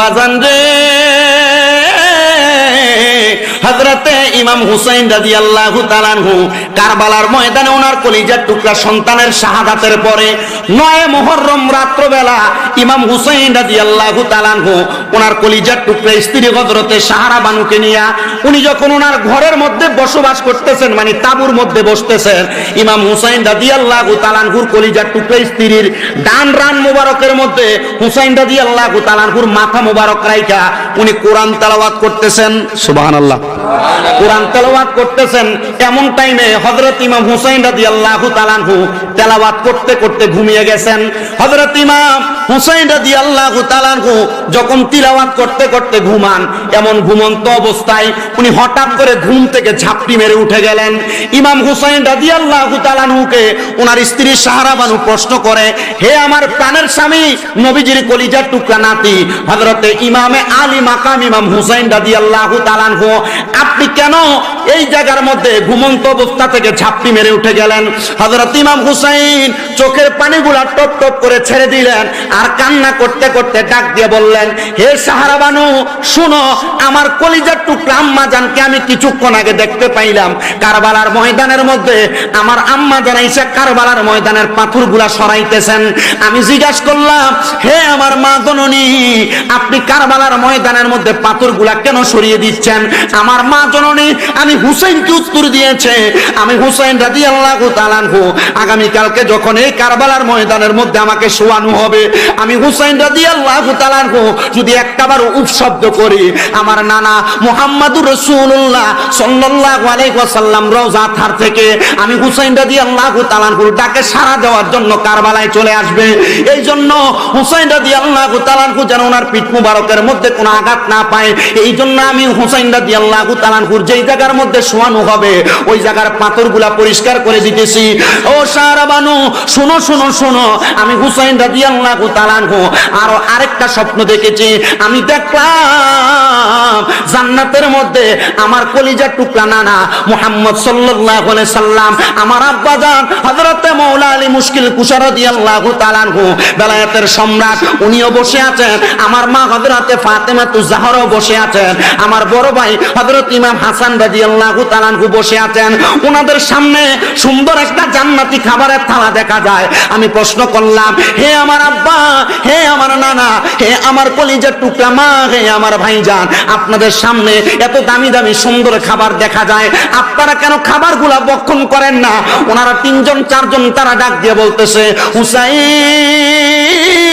বাজান রে। হজরতে ইমাম হুসাইন রাজি আল্লাহ তালানহু কারবালার ময়দানে ওনার কলিজার টুকরা সন্তানের শাহাদাতের পরে নয় মোহরম রাত্রবেলা ইমাম হুসাইন রাজি আল্লাহ তালানহু ওনার কলিজার টুকরা স্ত্রী হজরতে সাহারা বানুকে নিয়ে উনি যখন ওনার ঘরের মধ্যে বসবাস করতেছেন মানে তাবুর মধ্যে বসতেছেন, ইমাম হুসাইন রাজি আল্লাহ তালানহুর কলিজার টুকরা স্ত্রীর ডান রান মুবারকের মধ্যে হুসাইন রাজি আল্লাহ তালানহুর মাথা মুবারক রাইকা উনি কোরআন তেলাওয়াত করতেছেন। সুবাহান আল্লাহ কোরআন তেলাওয়াত করতেছেন, এমন টাইমে হযরত ইমাম হুসাইন রাদিয়াল্লাহু তাআলাহু তেলাওয়াত করতে করতে ঘুমিয়ে গেছেন। হযরত ইমাম হুসাইন রাদিয়াল্লাহু তাআলাহু যখন তিলাওয়াত করতে করতে ঘুমান, এমন ঘুমন্ত অবস্থায় উনি হঠাৎ করে ঘুম থেকে ঝাপটি মেরে উঠে গেলেন। ইমাম হুসাইন রাদিয়াল্লাহু তাআলাহুকে ওনার স্ত্রী সাহারা বানু প্রশ্ন করে, হে আমার প্রাণের স্বামী, নবীজির কলিজার টুকরা নাতি, হযরতে ইমামে আলী মাকাম ইমাম হুসাইন রাদিয়াল্লাহু তাআলাহু আপনি কেন এই জায়গার মধ্যে ঘুমন্ত অবস্থা থেকে ঝাপটি মেরে উঠে গেলেন? হযরত ইমাম হুসাইন চোখের পানিগুলা টপ টপ করে ছেড়ে দিলেন। আর কান্না করতে করতে ডাক দিয়ে বললেন, হে সাহারা বানু শুনো, আমার কলিজার টুকরা আম্মা জানকে আমি কিছুক্ষণ আগে দেখতে পাইলাম। কারবালার ময়দানের মধ্যে আমার আম্মা জান এসে কারবালার ময়দানের পাথরগুলা সরাইতেছেন। আমি জিজ্ঞাসা করলাম, হে আমার মা জননী, আপনি কারবালার ময়দানের মধ্যে পাথরগুলা কেন সরিয়ে দিচ্ছেন? আমার মা জননী, আমি হুসাইনকে উত্তর দিয়েছে, আমি হুসেন রাজি আল্লাহ আগামীকালকে যখন এই কারবালার ময়দানের মধ্যে আমাকে শোয়ানো হবে আমি হুসাইন রাজি আল্লাহ যদি একটাবার উপশব্দ করি, আমার নানা মোহাম্মদুর রসুল্লাহ সাল্লাল্লাহু আলাইহি ওয়াসাল্লাম রওজা থার থেকে আমি হুসাইন রাজি আল্লাহ তালানহুর ডাকে সাড়া দেওয়ার জন্য কারবালায় চলে আসবে। এই জন্য হুসাইন রাজি আল্লাহ তালানহু যেন ওনার পিঠ মুবারকের মধ্যে কোনো আঘাত না পায় এই জন্য আমি হুসাইন রাজি আল্লাহ তালানহুর যেই জায়গার মধ্যে শোয়ানো হবে, ওই জায়গার পাথরগুলা পরিষ্কার করে দিতেছি। ও সারা বানু শোনো শোনো শোনো, আমি হুসাইন রাজি আল্লাহ তালানহু আরও আরেকটা স্বপ্ন দেখেছি। আমি দেখলাম জান্নাতের মধ্যে আমার কলিজার টুকরা নানা মুহাম্মদ সাল্লাল্লাহু আলাইহি সাল্লাম, আমার আব্বা জান হযরতে মাওলা আলী মুশকিল কুশার রাদিয়াল্লাহু তাআলা আনহু, বেলায়েতের সম্রাট, উনিও বসে আছেন। আমার মা হযরতে জাহরাও বসে আছেন। আমার বড় ভাই হযরত ইমাম হাসান রাদিয়াল্লাহু তাআলা আনহু বসে আছেন। ওনাদের সামনে সুন্দর একটা জান্নাতি খাবারের থালা দেখা যায়। আমি প্রশ্ন করলাম, হে আমার আব্বা হে আমার নানা, হে আমার কলিজার টুকরা মা, হে আমার ভাইজান, আপনাদের সামনে এত দামি দামি সুন্দর খাবার দেখা যায়। আপনারা কেন খাবারগুলা বক্ষণ করেন না? ওনারা তিনজন, চারজন তারা ডাক দিয়ে বলতেছে, হুসাইন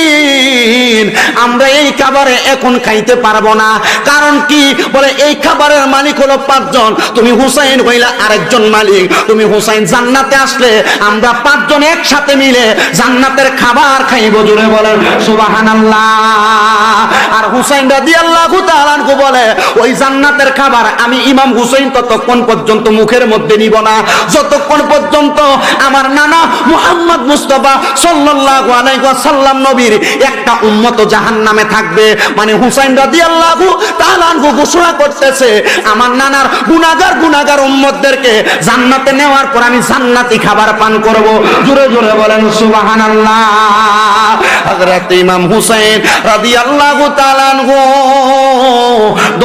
আমরা এই খাবারে এখন খাইতে পারব না। কারণ কি? বলে, এই খাবারের মালিক হলো পাঁচজন। তুমি হুসাইন হইলা আরেকজন মালিক। তুমি হুসাইন জান্নাতে আসলে আমরা পাঁচজন একসাথে মিলে জান্নাতের খাবার খাইব জুড়ে বলেন, সুবহানাল্লাহ। আর হুসাইন রাদিয়াল্লাহু তাআলা আনহু বলে, ওই জান্নাতের খাবার আমি ইমাম হুসাইন ততক্ষণ পর্যন্ত মুখের মধ্যে নিব না। যতক্ষণ পর্যন্ত আমার নানা মুহাম্মদ মুস্তফা সাল্লাল্লাহু আলাইহি ওয়াসাল্লাম নবীর একটা জাহান্নামে থাকবে। মানে হুসাইন রাদিয়াল্লাহু তাআলা আনহু ঘোষণা করতেছে, আমার নানার গুনাহগার গুনাহগার উম্মতদেরকে জান্নাতে নেওয়ার পর আমি জান্নাতি খাবার পান করব। জোরে জোরে বলেন, সুবহানাল্লাহ। হযরত ইমাম হুসাইন রাদিয়াল্লাহু তাআলা আনহু,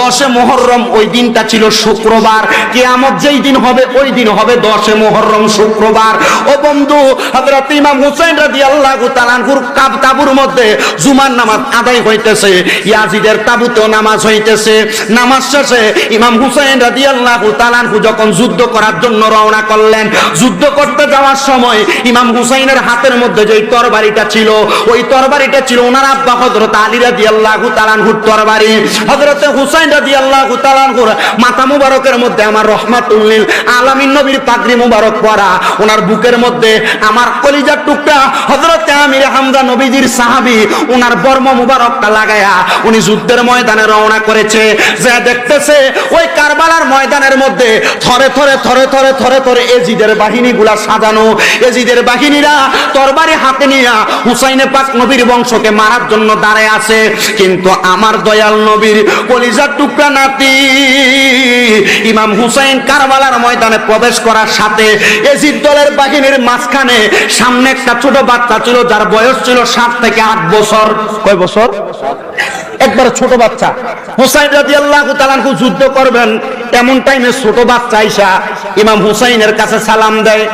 দশে মুহররম ওই দিনটা ছিল শুক্রবার। কিয়ামত যেই দিন হবে, ওই দিন হবে দশে মুহররম শুক্রবার। ও বন্ধু, হযরত ইমাম হুসাইন রাদিয়াল্লাহু তাআলা আনহুর কাব তাবুর মধ্যে জুমার নামাজ আদায় হইতেছে। ইয়াজিদের তাবুতেও নামাজ হইতেছে। নামাজ শেষে ইমাম হুসাইন রাদিয়াল্লাহু তাআলা আনহু যখন যুদ্ধ করার জন্য রওনা করলেন, যুদ্ধ করতে যাওয়ার সময় ইমাম হুসাইনের হাতের মধ্যে যে তরবারিটা ছিল, ওই তরবারিটা ছিল ওনার আব্বা হযরত আলী রাদিয়াল্লাহু তাআলা আনহুর তরবারি। হযরত হুসাইন রাদিয়াল্লাহু তাআলা আনহুর মাথা মুবারকের মধ্যে আমার আলামিন নবীর পাগড়ি মুবারক পরা, ওনার বুকের মধ্যে আমার কলিজার টুকরা হযরত আমির হামজা নবীজির সাহাবী, ওনার বর্ম মুবারকটা লাগায়া উনি যুদ্ধের ময়দানে রওনা করেছে। যা দেখতেছে ওই কারবালার ময়দানের মধ্যে থরে থরে থরে থরে থরে থরে এজিদের বাহিনীগুলা সাজানো। এজিদের বাহিনীরা তরবারি হাতে নিয়া হুসাইনে পাক নবীর বংশকে মারার জন্য দাঁড়ায় আছে। কিন্তু আমার দয়াল নবীর কলিজার টুকরা নাতি, ইমাম হুসাইন কারবালার ময়দানে প্রবেশ করার সাথে এজিদ দলের বাহিনীর মাঝখানে সামনে একটা ছোট বাচ্চা ছিল, যার বয়স ছিল সাত থেকে আট বছর। কয় বছর? একবার ছোট বাচ্চা। হুসাইন রাদিয়াল্লাহু তাআলা যুদ্ধ করবেন, এমন টাইমে ছোট বাচ্চা আইসা ইমাম হুসাইনের কাছে সালাম দেয়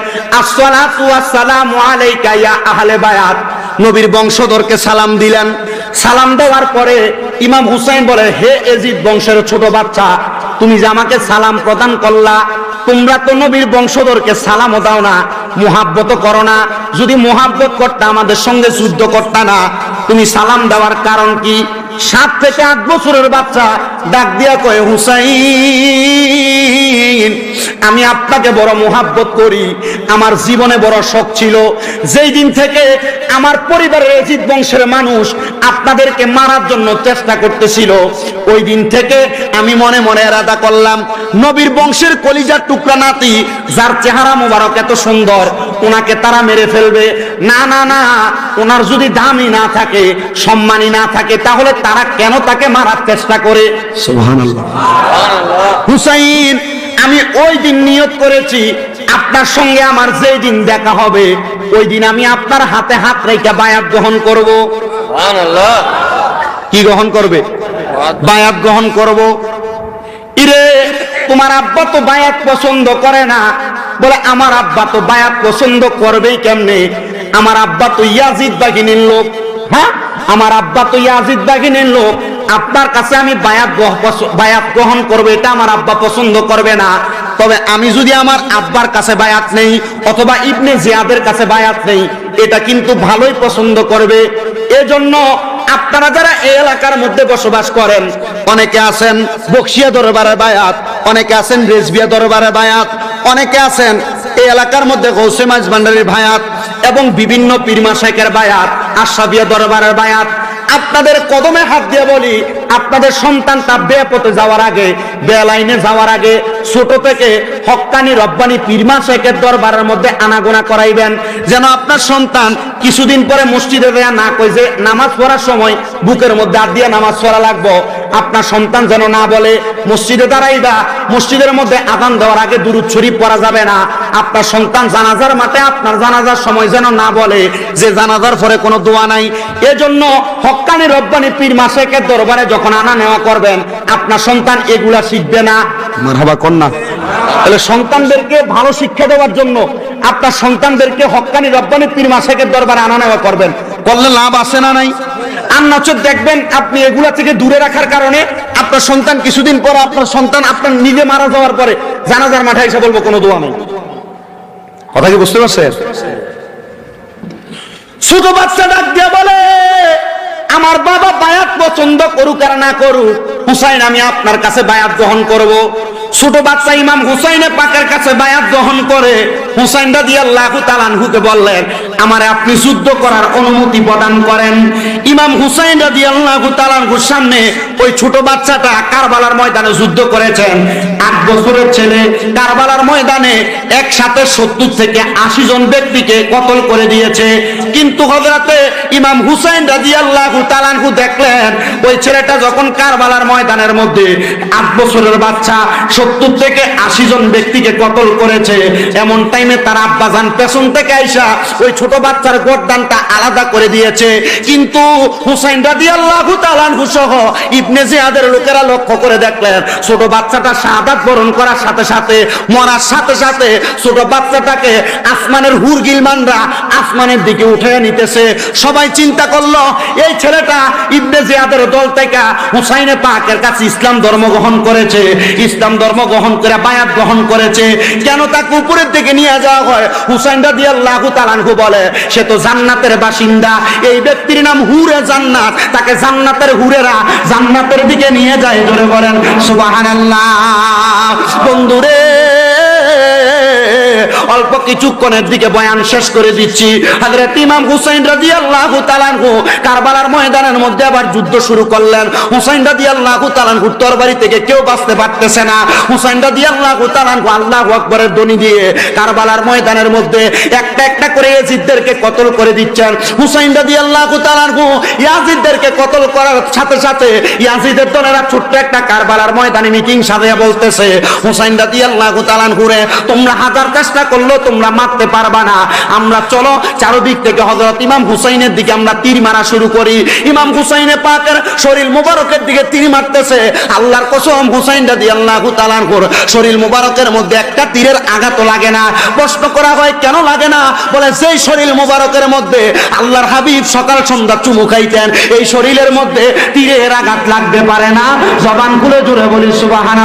নবীর বংশধরকে সালাম দিলেন। সালাম দেওয়ার পরে ইমাম হুসাইন বলে, হে এজিদ বংশের ছোট বাচ্চা, তুমি যে আমাকে সালাম প্রদান করলা, তোমরা তো নবীর বংশধরকে সালামও দাও না মোহাব্বত করো না। যদি মোহাব্বত করতে আমাদের সঙ্গে যুদ্ধ করতা না তুমি সালাম দেওয়ার কারণ কি? সাত থেকে আট বছরের বাচ্চা। ডাক দিয়া কয়ে, হুসাইন, আমি আপনাকে বড় মোহাব্বত করি। আমার জীবনে বড় শখ ছিল। যেই দিন থেকে আমার পরিবারের এজিদ বংশের মানুষ আপনাদেরকে মারার জন্য চেষ্টা করতেছিল, ওই দিন থেকে আমি মনে মনে এরাদা করলাম, নবীর বংশের কলিজার টুকরা নাতি, যার চেহারা মোবারক এত সুন্দর ওনাকে তারা মেরে ফেলবে। না না না ওনার যদি দামই না থাকে সম্মানই না থাকে তাহলে তারা কেন তাকে মারার চেষ্টা করে? হুসাইন আমি ওই দিন নিয়ত করেছি আপনার সঙ্গে আমার যেই দিন দেখা হবে ওই দিন আমি আপনার হাতে হাত রেখে বায়াত গ্রহণ করব। কি গ্রহণ করবে? বায়াত গ্রহণ করব। ইরে তোমার আব্বা তো বায়াত পছন্দ করে না। বলে আমার আব্বা তো বায়াত পছন্দ করবেই কেমনে? আমার আব্বা তো ইয়াজিদ বাগিনীর লোক। হ্যাঁ? আমার আব্বা তো ইয়াজিদ বাগিনীর লোক। আপনার কাছে আমি বায়াত বায়াত গ্রহণ করব, এটা আমার আব্বা পছন্দ করবে না। তবে আমি যদি আমার আব্বার কাছে বায়াত নেই, অথবা ইবনে জিয়াদের কাছে বায়াত নেই, এটা কিন্তু ভালোই পছন্দ করবে। এজন্য আপনারা যারা এই এলাকার মধ্যে বসবাস করেন, অনেকে আছেন বক্সিয়া দরবারের বায়াত, অনেকে আছেন রেজবিয়া দরবারের বায়াত অনেকে আছেন, এই এলাকার মধ্যে গৌসে মাছ ভান্ডারির বায়াত এবং বিভিন্ন পীরমা শেখের বায়াত আশাবিয়া দরবারের বায়াত আপনাদের কদমে হাত দিয়ে বলি, আপনাদের সন্তানটা বেপথে যাওয়ার আগে, বেলাইনে যাওয়ার আগে ছোট থেকে হক্কানি রব্বানি পীরমা শেখের দরবারের মধ্যে আনাগোনা করাইবেন। যেন আপনার সন্তান কিছুদিন পরে মসজিদে দেয়া না কই যে, নামাজ পড়ার সময় বুকের মধ্যে হাত দিয়ে নামাজ পড়া লাগবো। আপনার সন্তান যেন না বলে, মসজিদে দাঁড়াইবা, মসজিদের মধ্যে আদান দেওয়ার আগে দুরুদ শরীফ পড়া যাবে না। আপনার সন্তান জানাজার মাঠে আপনার জানাজার সময় যেন না বলে, যে জানাজার পরে কোনো দোয়া নাই। এজন্য হক্কানি রব্বানি পীর মাসেকের দরবারে যখন আনা নেওয়া করবেন, আপনার সন্তান এগুলা শিখবে না। মারহাবা কন্যা। তাহলে সন্তানদেরকে ভালো শিক্ষা দেওয়ার জন্য আপনার সন্তানদেরকে হক্কানি রব্বানি পীর মাসেকের দরবারে আনা নেওয়া করবেন। করলে লাভ আসে না নাই? আর নচর দেখবেন আপনি এগুলা থেকে দূরে রাখার কারণে আপনার সন্তান কিছুদিন পর আপনার সন্তান আপনার নিজে মারা যাওয়ার পরে জানাজার মাঠে এসে বলব কোনো দোয়া নেই। কথা কি বুঝতে পারছেন? ছোট বাচ্চা ডাক দিয়ে বলে আমার বাবা বায়াত পছন্দ করুক আর না করুক। হুসাইন, আমি আপনার কাছে বায়াত গ্রহণ করব। ছোট বাচ্চা ইমাম হুসাইনের পাকের কাছে বায়াত গ্রহণ করে হুসাইন রাদি আল্লাহ তালানহুকে বললেন, আমার আপনি যুদ্ধ করার অনুমতি প্রদান করেন। ইমাম হুসাইন রাদি আল্লাহ তালানহুর সামনে ওই ছোট বাচ্চাটা কারবালার ময়দানে যুদ্ধ করেছেন। আট বছরের ছেলে কারবালার ময়দানে একসাথে সত্তর থেকে আশি জন ব্যক্তিকে কতল করে দিয়েছে। কিন্তু হজরাতে ইমাম হুসাইন রাজি আল্লাহ তালানহু দেখলেন, ওই ছেলেটা যখন কারবালার ময়দানের মধ্যে আট বছরের বাচ্চা সত্তর থেকে আশি জন ব্যক্তিকে কতল করেছে। এমন টাইমে তার আব্বাজান পেছন থেকে আইসা ওই ছোট বাচ্চার গরদানটা আলাদা করে দিয়েছে। কিন্তু হুসাইন রাজি আল্লাহ তালানহু সহ ইবনে জিয়াদের লোকেরা লক্ষ্য করে দেখলেন, ছোট বাচ্চাটা শাহাদাত বরণ করার সাথে সাথে, মরার সাথে সাথে ছোট বাচ্চাটাকে আসমানের হুর গিলমানরা আসমানের দিকে উঠে নিতেছে। সবাই চিন্তা করল, এই ছেলেটা ইবনে জিয়াদের দল থেকে হুসাইনে পাকের কাছে ইসলাম ধর্ম গ্রহণ করেছে, ইসলাম ধর্ম গ্রহণ করে, বায়াত গ্রহণ করেছে। কেন তাকে উপরের দিকে নিয়ে যাওয়া হয়? হুসাইন রাদি আল্লাহ তালানহু বলে, সে তো জান্নাতের বাসিন্দা। এই ব্যক্তির নাম হুরে জান্নাত। তাকে জান্নাতের হুরেরা জান্নাতের দিকে নিয়ে যায় ধরে বলেন, সুবহানাল্লাহ। বন্ধুরে অল্প কিছুক্ষণের দিকে বয়ান শেষ করে দিচ্ছি। হযরত ইমাম হুসাইন রাদিয়াল্লাহু তাআলাহু কারবালার ময়দানের মধ্যে আবার যুদ্ধ শুরু করলেন। হুসাইন রাদিয়াল্লাহু তাআলাহু তরবারি থেকে কেউ বাঁচতে পারতেছে না। হুসাইন রাদিয়াল্লাহু তাআলাহু আল্লাহু আকবারের ধ্বনি দিয়ে কারবালার ময়দানের মধ্যে একটা একটা করে ইয়াজিদদেরকে কতল করে দিচ্ছেন। হুসাইন রাদিয়াল্লাহু তাআলাহু ইয়াজিদদেরকে কতল করার সাথে সাথে ইয়াজিদের দলেরা ছোট্ট একটা কারবালার ময়দানে মিটিং সাজিয়ে বলতেছে, হুসাইন রাদিয়াল্লাহু তাআলাহু রে তোমরা হাজার চেষ্টা করলে করলেও তোমরা মারতে পারবা না। আমরা চলো চারদিক থেকে হজরত ইমাম হুসাইনের দিকে আমরা তীর মারা শুরু করি। ইমাম হুসাইনে পাকের শরীর মুবারকের দিকে তীর মারতেছে। আল্লাহর কসম হুসাইন রাদি আল্লাহ তালানকুর শরীর মুবারকের মধ্যে একটা তীরের আঘাত লাগে না। প্রশ্ন করা হয়, কেন লাগে না? বলে সেই শরীর মুবারকের মধ্যে আল্লাহর হাবিব সকাল সন্ধ্যা চুমু খাইতেন, এই শরীরের মধ্যে তীরের আঘাত লাগতে পারে না। জবান খুলে জুড়ে বলি সুবাহান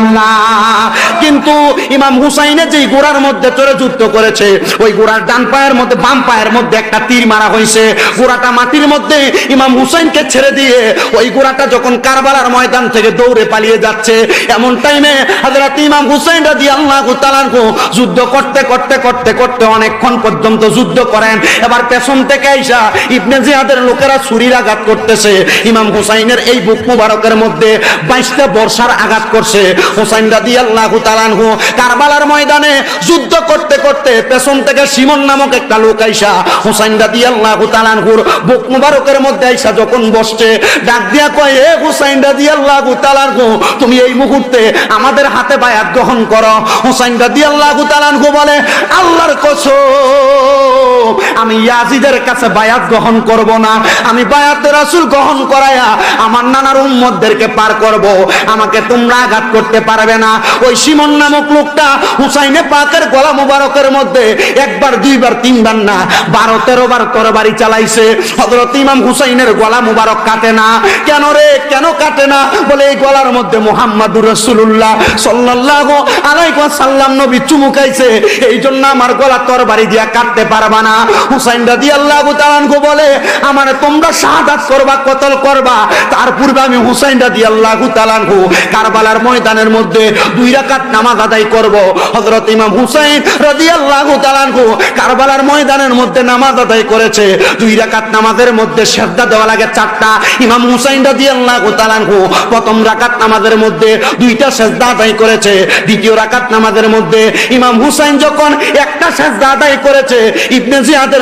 কিন্তু ইমাম হুসাইনের যেই গোড়ার মধ্যে চড়ে যুদ্ধ করেছে। ওই গোড়ার ডান পায়ের মধ্যে, বাম পায়ের মধ্যে একটা তীর মারা হয়েছে। গোড়াটা মাটির মধ্যে ইমাম হুসাইনকে ছেড়ে দিয়ে ওই গোড়াটা যখন কারবালার ময়দান থেকে দৌড়ে পালিয়ে যাচ্ছে, এমন টাইমে হযরত ইমাম হুসাইন রাদিয়াল্লাহু তাআলাহু যুদ্ধ করতে করতে করতে করতে অনেকক্ষণ পর্যন্ত যুদ্ধ করেন। এবার পেছন থেকে আইসা ইবনে জিয়াদের লোকেরা ছুরির আঘাত করতেছে। ইমাম হুসাইনের এই বুক মুবারকের মধ্যে বাইশটা বর্ষার আঘাত করছে। হুসাইন রাদিয়াল্লাহু তাআলাহু কারবালার ময়দানে যুদ্ধ করতে করতে করতে পেছন থেকে সিমন নামক একটা লোক আইসা হুসাইন রাদিয়াল্লাহু তাআলাহুর বুক মুবারকের মধ্যে আইসা যখন বসছে, ডাক দিয়া কয়, এ হুসাইন রাদিয়াল্লাহু তাআলাহু তুমি এই মুহূর্তে আমাদের হাতে বায়াত গ্রহণ করো। হুসাইন রাদিয়াল্লাহু তাআলাহু বলে, আল্লাহর কসম, আমি ইয়াজিদের কাছে বায়াত গ্রহণ করব না। আমি বায়াত গ্রহণ করায়া আমার নানার উম্মতদেরকে পার করব। আমাকে তোমরা আঘাত করতে পারবে না। ওই সিমন নামক লোকটা হুসাইনে পাকের গলা মুবারকের মধ্যে একবার, দুইবার, তিনবার না, বারো তেরো বার তরবারি চালাইছে। হযরত ইমাম হুসাইনের গলা মুবারক কাটে না। কেন রে? কেন কাটে না? বলে এই গলার মধ্যে মুহাম্মাদুর রাসূলুল্লাহ সাল্লাল্লাহু আলাইহি ওয়াসাল্লাম নবী চুমুকাইছে এই জন্য আমার গলা তরবারি দিয়া কাটতে পারবা না। হুসাইন দাদি আল্লাহ তাআলা বলে, আমার তোমরা শাহাদাত করবা, কতল করবা? তার পূর্বে আমি হুসাইন দাদি আল্লাহ তাআলা কারবালার ময়দানের মধ্যে দুই রাকাত নামাজ আদায় করব। হযরত ইমাম হুসাইন কারবালার ময়দানের মধ্যে নামাজ আদায় করেছে। দুই রাকাত নামাজের মধ্যে দেওয়া লাগে চারটা। ইমাম হুসাইন প্রথম রাকাত নামাজের মধ্যে দুইটা আদায় করেছে। দ্বিতীয় রাকাত নামাজের মধ্যে ইমাম হুসাইন যখন একটা আদায় করেছে, ইবনে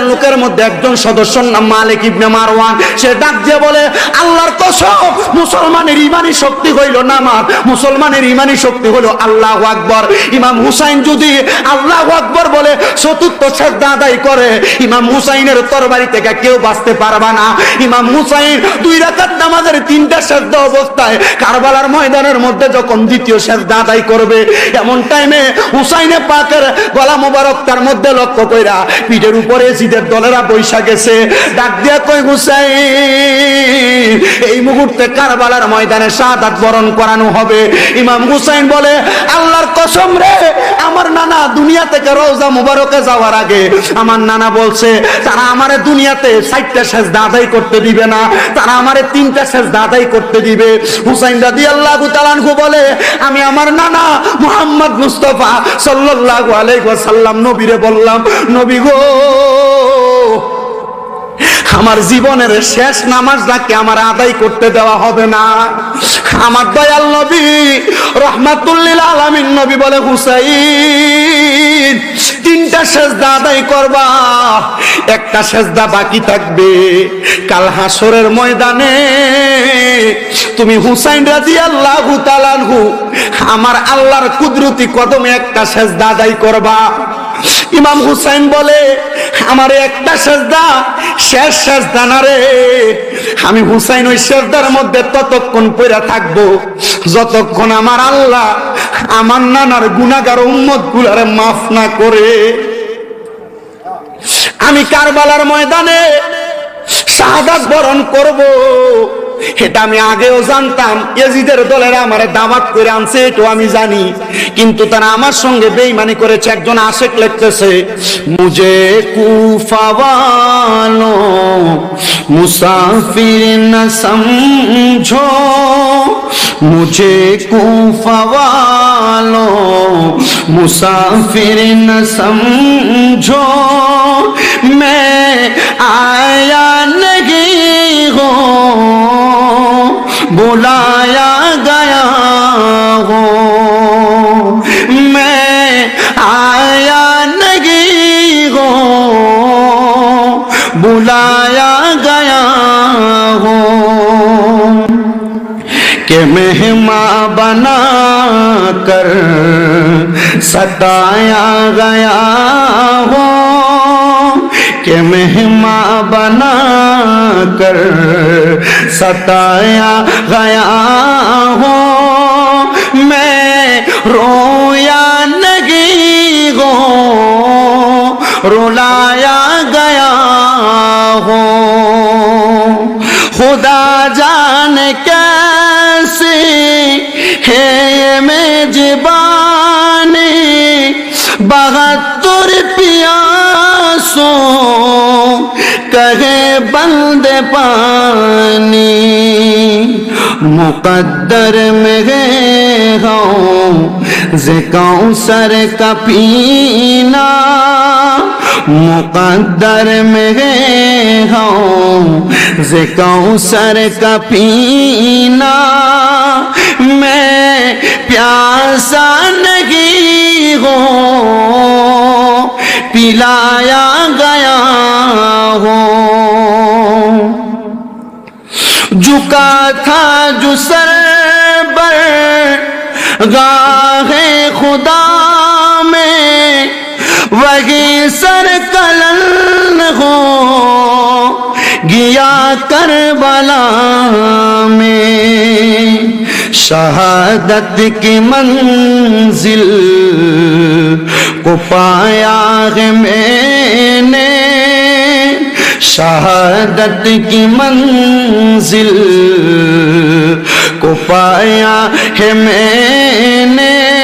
লোকের মধ্যে একজন সদস্যর নাম মালিক ইবনে মারওয়ান। সে ডাক দিয়ে বলে, আল্লাহর কসম, মুসলমানের ইমানি শক্তি হইল নামাজ, মুসলমানের ইমানি শক্তি হলো আল্লাহ আকবর। ইমাম হুসাইন যদি আল্লাহ আকবর বলে, চতুর্থ সেজদা আদায় করে। ইমাম হুসাইনের তরবারি থেকে কেউ বাঁচতে পারবে না। ইমাম হুসাইন দুই রাকাত নামাজের তিনটা সেজদা অবস্থায় কারবালার ময়দানের মধ্যে যখন দ্বিতীয় সেজদা আদায় করবে, এমন টাইমে হুসাইনে পাকের গলা মোবারক তার মধ্যে লক্ষ্য কইরা পিঠের উপরে জিদের দলেরা বৈশা গেছে। ডাক দিয়া কই হুসাইন, এই মুহূর্তে কারবালার ময়দানে শাহাদাত বরণ করানো হবে। ইমাম হুসাইন বলে, আল্লাহর কসম রে, আমার নানা দুনিয়া থেকে রোজা মুবারকে যাওয়ার আগে আমার নানা বলছে, তারা আমারে দুনিয়াতে চারটা শেষ দাদাই করতে দিবে না, তারা আমারে তিনটা শেষ দাদাই করতে দিবে। হুসাইন দাদি আল্লাহ তালানহু বলে, আমি আমার নানা মোহাম্মদ মুস্তফা সাল্লাল্লাহু আলাইহি ওয়াসাল্লাম নবীরে বললাম, নবী গো আমার জীবনের শেষ নামাজটাকে আমার আদায় করতে দেওয়া হবে না। আমার দয়াল নবী রহমাতুল্লিল আলামিন নবী বলে, হুসাইন, তিনটা সেজদা আদায় করবা, একটা সেজদা বাকি থাকবে। কাল হাসরের ময়দানে তুমি হুসাইন রাজি আল্লাহ তালানহু আমার আল্লাহর কুদরতি কদমে একটা সেজদা আদায় করবা। ইমাম হুসাইন বলে, আমার একটা সেজদা শেষ শেষ দানারে। আমি হুসাইন ওই শেষদার মধ্যে ততক্ষণ পড়ে থাকব। যতক্ষণ আমার আল্লাহ আমার নানার গুনাগার উম্মত গুলারে মাফ না করে। আমি কারবালার ময়দানে শাহাদাত বরণ করব। এটা আমি আগেও জানতাম এজিদের দলেরা আমার দামাত করে আনছে এটাও আমি জানি কিন্তু তারা আমার সঙ্গে বেইমানি করেছে একজন আশেক লিখতেছে মুজে কুফাওয়ালো মুসাফির না সমঝো মুঝে কুফাওয়ালো মুসাফির না সমঝো मैं आया नहीं हूँ بلایا گیا ہو میں آیا نہیں ہو بلایا گیا ہو کہ مہماں بنا کر ستایا گیا ہو کہ مہماں بنا کر ستایا گیا ہوں۔ میں روئی دے پانی مقدر میں گئے ہوں زکاؤں سر کا پینا مقدر میں گئے ہوں زکاؤں سر کا پینا میں پیاسا نگی ہوں، پلایا جھکا تھا جو سر بر گاہ خدا میں وہی سر کلن ہو۔ گیا کربلا میں۔ شہادت کی منزل کو پایا ہے میں نے۔ शहादत की मंजिल को पाया है मैंने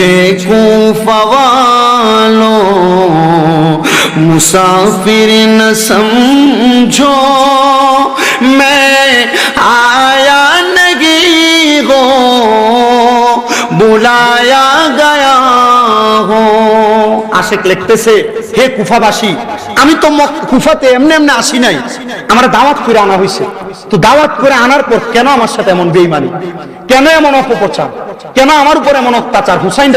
مجھے کو فوالو مسافر نہ سمجھو۔ میں آیا نگی ہو بلایا گیا আশেক লিখতেছে, হে কুফাবাসী, আমি তো কুফাতে এমনি এমনি আসি নাই। আমার দাওয়াত করে আনা হয়েছে তো দাওয়াত করে আনার পর কেন আমার সাথে এমন বেইমানি কেন এমন অপপ্রচার? কেন আমার উপর এমন অত্যাচার? হুসাইন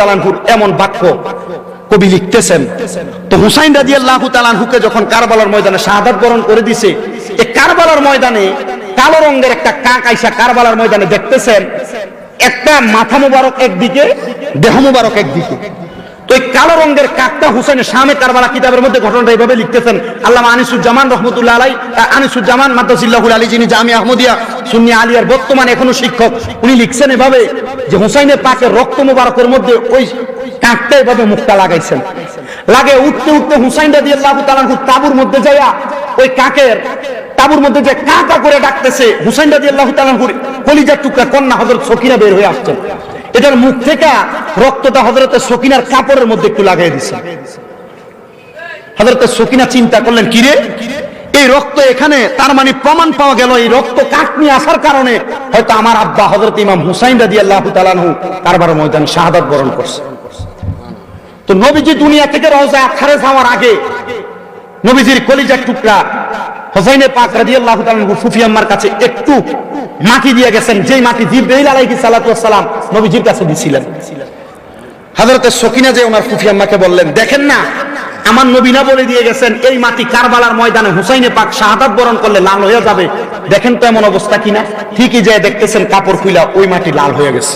তালানহুর এমন বাক্য কবি লিখতেছেন। তো হুসাইন রাজি আল্লাহ তালানহুকে যখন কারবালার ময়দানে শাহাদাত বরণ করে দিছে এই কারবালার ময়দানে কালো রঙের একটা কাক আইসা কারবালার ময়দানে দেখতেছেন একটা মাথা মুবারক একদিকে, দেহ মুবারক একদিকে। তো এই কালো রঙের কাকটা হুসেনের সামে কারবালা কিতাবের মধ্যে ঘটনাটা এইভাবে লিখতেছেন। আল্লাহ আনিসুজ্জামান রহমতুল্লাহ আলাই আনিসুজ্জামান মাদ্দাসিল্লাহুল আলী যিনি জামি আহমদিয়া, সুন্নি আলিয়ার বর্তমানে এখনও শিক্ষক, উনি লিখছেন এভাবে যে হুসাইনের পাকের রক্ত মুবারকের মধ্যে ওই কাকটা এভাবে মুখটা লাগাইছেন। লাগে উঠতে উঠতে হুসাইন রাজি আল্লাহ তালানহু তাবুর মধ্যে যাইয়া ওই কাকের তাবুর মধ্যে যে কাকা করে ডাকতেছে, হুসাইন রাজি আল্লাহ তালানহুর কলিজার টুকরা কন্যা হজরত সকিনা বের হয়ে আসছেন। এটার মুখ থেকে রক্তটা হজরতে সকিনার কাপড়ের মধ্যে একটু লাগাই দিছে। হজরতে সকিনা চিন্তা করলেন কিরে এই রক্ত এখানে, তার মানে প্রমাণ পাওয়া গেল, এই রক্ত কাক নিয়ে আসার কারণে হয়তো আমার আব্বা হজরত ইমাম হুসাইন রাজি আল্লাহ তালানহু কারবার ময়দান শাহাদাত বরণ করছে। তো নবীজি দুনিয়া থেকে রওজা আখারে যাওয়ার আগে নবীজির কলিজার টুকরা হোসাইনে পাক রাদিয়াল্লাহু তাআলা ফুফি আম্মার কাছে একটু মাটি দিয়ে গেছেন। যেই মাটি জিব্রাইল ওয়াস সালাম নবীজির কাছে দিছিলেন। হযরতে সকিনা যে ওনার ফুফি আম্মাকে বললেন, দেখেন না, আমার নবী না বলে দিয়ে গেছেন, এই মাটি কারবালার ময়দানে হুসাইনে পাক শাহাদাত বরণ করলে লাল হয়ে যাবে। দেখেন তো এমন অবস্থা কিনা? ঠিকই যায় দেখতেছেন কাপড় খুইলা, ওই মাটি লাল হয়ে গেছে।